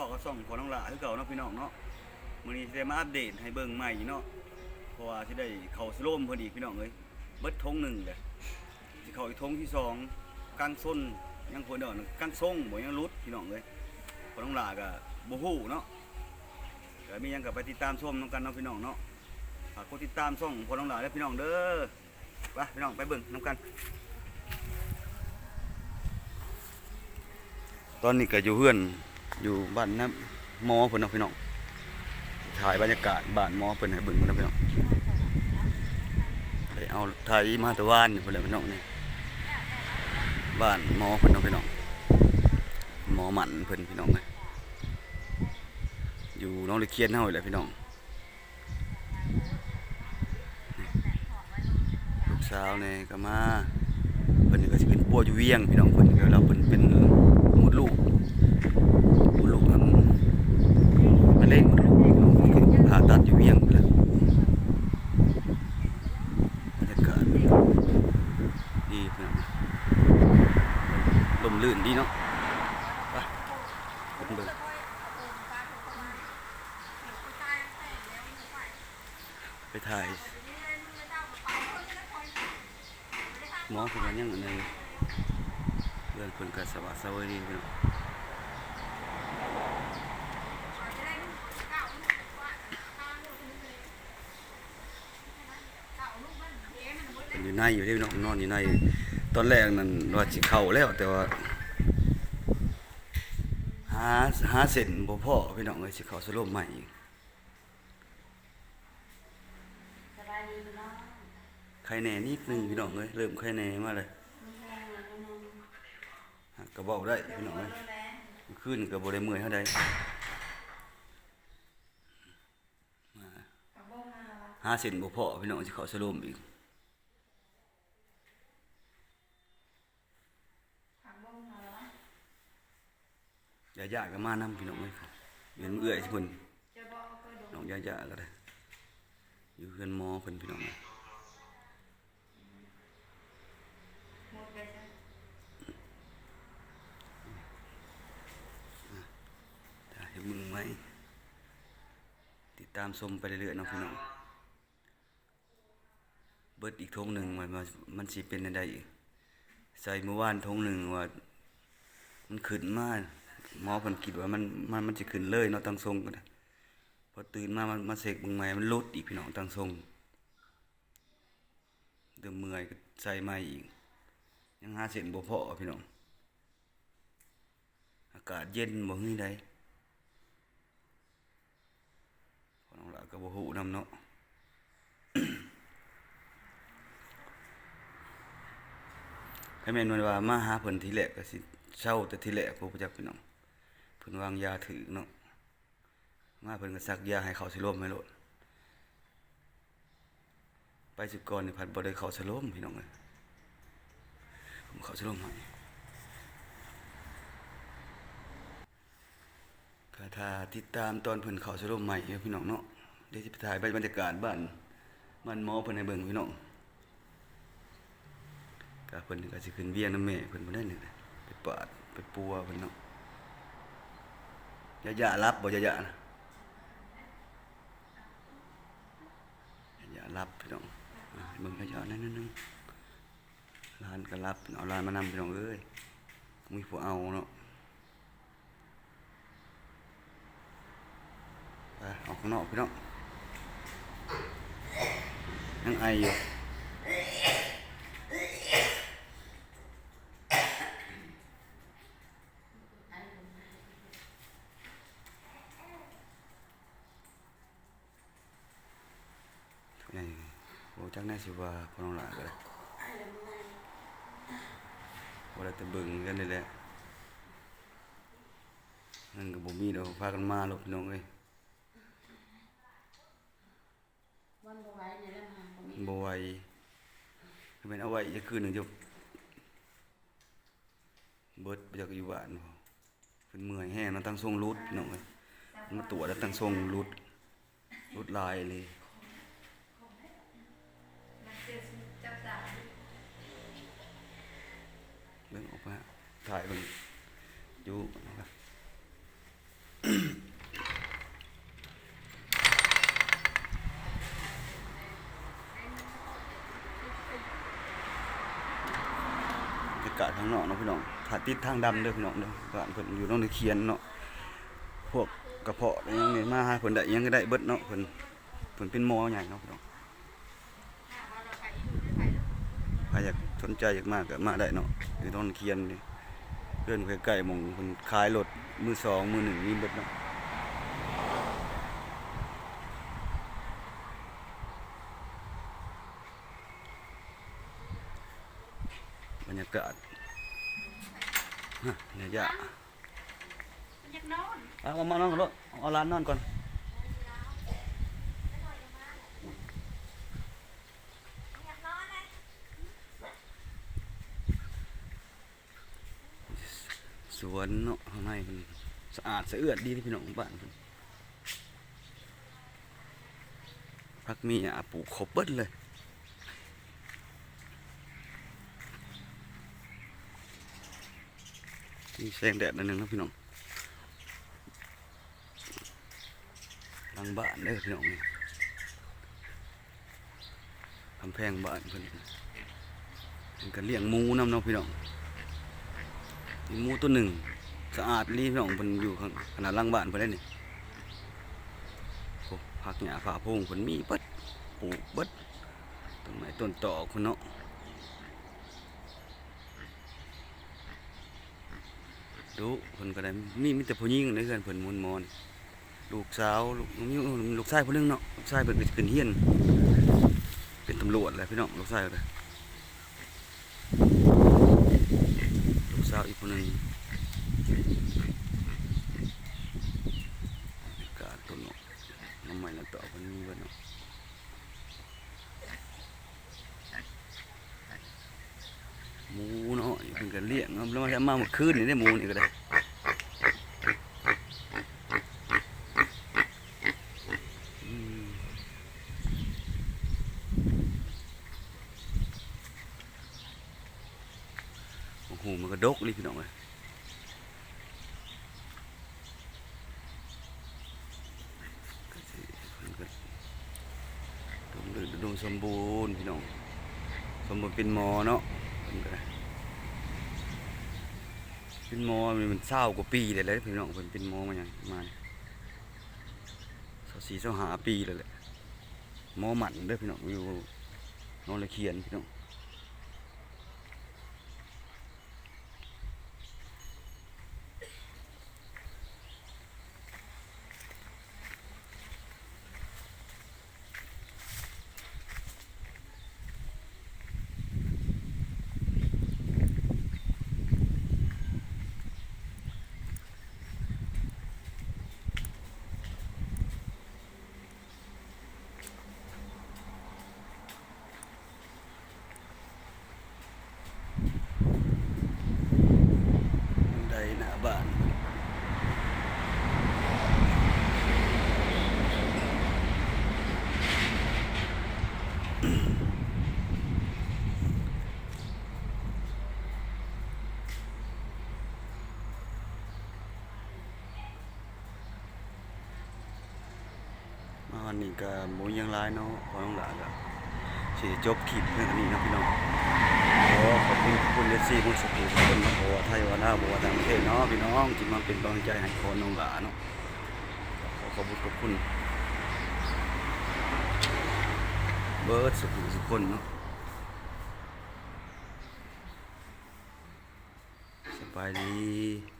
พ่อก็ส่องขอน้องหลาคือเก่าเนาะพี่น้องเนาะมื้อนี้สิได้มาอัปเดตให้เบิ่งใหม่เนาะเพราะว่าสิได้เข้าสโลมพอดีพี่น้องเอ้ยเบิดทงหนึ่งเลยสิเข้าอีกทงที่สองกลางส้นยังคนเดียวนึงกลางทรงบ่ยังรุดพี่น้องเอ้ยขอน้องหลาก็บ่ฮู้เนาะก็มียังก็ไปติดตามชมนํกันเนาะพี่น้องเนาะฝากกดติดตามช่องขอน้องหลาและพี่น้องเด้อไปพี่น้องไปเบิ่งนํกันตอนนี้ก็อยู่เพื่อน อยู่บ้านนะหมอเพิ่นเนพี่น้องถ่ายบรรยากาศบ้านมอเพิ่อนให้เบิ่งเพิ่นเนพี่น้องไปเอาถ่ายมาตะวานเพิ่อนพี่น้องนี่บ้านมอเพิ่นเนพี่น้องมอหมันเพิ่อนพี่น้องเอ้ยอยู่น้องเลยเคียนเฮานี่แหละพี่น้องลูกสาวเนี่ยก็มาเพิ่นนี่ก็สิเป็นปัวอยู่เวียงพี่น้องเพิ่อนก็เราเพิ่นเป็น มดลูกมดลูกนั้นมะเร็งมดลูกคือผ่าตัดอยู่เวียงพุ่นแหละบรรยากาศดีพี่น้ลมลื่นดีเนาะไปเบิ่งไปถ่ายหมอเพิ่นก็ยังอันนี้เรื่องเพิ่นก็สวัสดิ์สวัสดีพี่น้องอยู่ในอยู่ที่น้องนอนอยู่ในตอนแรกนั่นว่าสิเข้าแล้วแต่ว่าหาหาเส้นบ่พอพี่น้องเอ้ยสิเข้าสโลมใหม่อีกสบายดีพี่น้องใครแหน่นิดนึงพี่น้องเอ้ยเริ่มใครแหน่มาเลย มีแรงแล้วนึง ก็เว้าได้พี่น้องเอ้ยขึ้นก็บ่ได้เมื่อยเท่าใดกับโบมาละหาเส้นบ่พอพี่น้องสิเข้าสโลมอีกผักโบมาละยาๆก็มานํพี่น้องเอ้ยเห็นเอื้อยเพิ่นจะบอกก็ดูน้องยาๆก็ได้อยู่เฮือนหมอเพิ่นพี่น้องเอ้ย หมดไปซะ ถ้าให้มึงไว้ ติดตามชมไปเรื่อยๆเนาะพี่น้องเบิดอีกทงหนึ่งมันมันมันสิเป็นอะไรอีกใส่เมื่อวานทงหนึ่งว่า มันขึ้นมาหมอเพิ่นคิดว่ามันมันมันสิขึ้นเลยเนาะตังทรงก็ได้พอตื่นมามันมาเสกเบิ่งใหม่มันลดอีกพี่น้องตังทรงเดิมเมื่อยก็ใส่ใหม่อีก ยังหาเส้นบ่พอพี่น้องอากาศเย็นบ่ฮื้อใดพอน้องหลา ก็บ่ฮู้นำเนาะให้แม่นมันว่ามาหาเพิ่นทีแรกก็สิเช่าแต่ทีแรกบ่จักพี่น้องเพิ่นวางยาถือเนาะมาเพิ่นก็ซักยาให้เขาสิล้มให้โลดไปสิก่อนนี่พัดบ่ได้เขาสิลมพี่น้องเอ้ยผมเขาสิลมให้ก็ถ้าติดตามตอนเพิ่นเขาสลมใหม่พี่น้องเนาะ เดี๋ยวสิไปถ่ายบรรยากาศบ้านบ้านหมอเพิ่นให้เบิ่งพี่น้องก็เพิ่นก็สิขึ้นเวียงน้ำแม่เพิ่นบ่ได้นี่แหละไปปาดไปปัวเพิ่นเนาะยะๆรับบ่ยะๆนะยะๆรับพี่น้องเบิ่งยะๆนั่นนึงร้านก็รับเอาร้านมานำพี่น้องเอ้ยมีผู้เอาเนาะไปออกข้างนอกพี่น้อง ยังไออยู่นี่โอ้จักแน่สิว่าพอน้องหลาก็ได้ว่าแต่เบิ่งกันนี่แหละนั่นก็บ่มีดอกพากันมาหรอกพี่น้องเอ้ย วันบ่ไหวเนี่ยแล้วมา บ่ไหวคือแม่นเอาไว้จะคืนหนึ่งจะเบิดไปจากอยู่บ้านเพิ่นเมื่อยแห้งนาะตั้งทรงรุดพี่น้องเอ้ยมาตรวจแล้วตั้งทรงรุดรุดลายเลยมันเจองออกมาถ่ายเบิ่งอยู่นะครับางนอกเนาะพี่น้องถ้าติดทางดำเด้อพี่น้องเด้อบ้านเพิ่นอยู่น้องตะเคียนเนาะพวกกระเพาะอิหยังนี่มาหาเพิ่นได้ยังก็ได้เบิดเนาะเพิ่นเพิ่นเป็นหมอใหญ่เนาะพี่น้องใครอยากสนใจอยากมาก็มาได้เนาะอยู่น้องเคียนนี่เพื่อนใกล้ๆหมองเพิ่นขายรถมือสองมือหนึ่งมีเบิดเนาะบรรยากาศ เนี่ยยะมันอยากนอนเอามามานอนก่อนลูกเอาร้านนอนก่อนสวนเนาะข้างในมันสะอาดสะเอือดดีที่พี่น้องบ้านเพิ่นพักมีอะปลูกครบเบิดเลย มีแสงแดดนิดนึงนะพี่น้องหลังบ้านเด้อพี่น้องนี่กำแพงบ้านเพิ่นเป็นกันเลี้ยงหมูน้ำเนาะพี่น้องมีหมูตัวหนึ่งสะอาดรีพี่น้องเพิ่นอยู่ข้างขนาดหลังบ้านเพิ่นได้นี่ผักหญ้าฝาพงเพิ่นมีเบิดปลูกเบิดต้นไม้ต้นตอกพุ่นเนาะ จุเพิ่นก็ได้มีมีแต่ผู้หญิงในเฮือนเพิ่นมนมอนลูกสาวลูกมีลูกชายผู้นึงเนาะลูกชายเพิ่นเป็นขึ้นเฮียน เป็นตำรวจแหละพี่น้องลูกชายเลยลูกสาวอีกผู้หนึงอากาศต้นเนาะน้ำใหม่น้ำต่อเพิ่นมีเบิดเนาะหมูเนาะเพิ่นก็เลี้ยงเนาะ แล้วมาเอามาเมื่อคืนนี่ได้หมูนี่ก็ได้โอ้โหมันก็ดกเลยพี่น้องเลยก็สิมันก็ดมดืดมสมบูรณ์พี่น้อง สมบูรณ์เป็นหมอเนาะ เป็นหมอมันเศร้ากว่าปีเลยเลยพี่น้องเป็นเป็นหมอมาอย่างมาสสี่สหาปีเลยแหละหมอหมันเด้อพี่น้องอยู่นอนลยเขียนพี่น้องใดหน้าบ้าน มาวันนี้ก็หมูยังหลายเนาะพอน้องหลานก็สิจบคลิปเพียงเท่านี้นะพี่น้องขอขอบคุณคุณเลซี่มุสกูขอบคุณมาโอไทยวานาบัวต่างประเทศเนาะพี่น้องที่มาเป็นกำลังใจให้คนน้องหลาเนาะขอขอบคุณขอบคุณเบิร์ดสุขุสุขคนเนาะสบายดี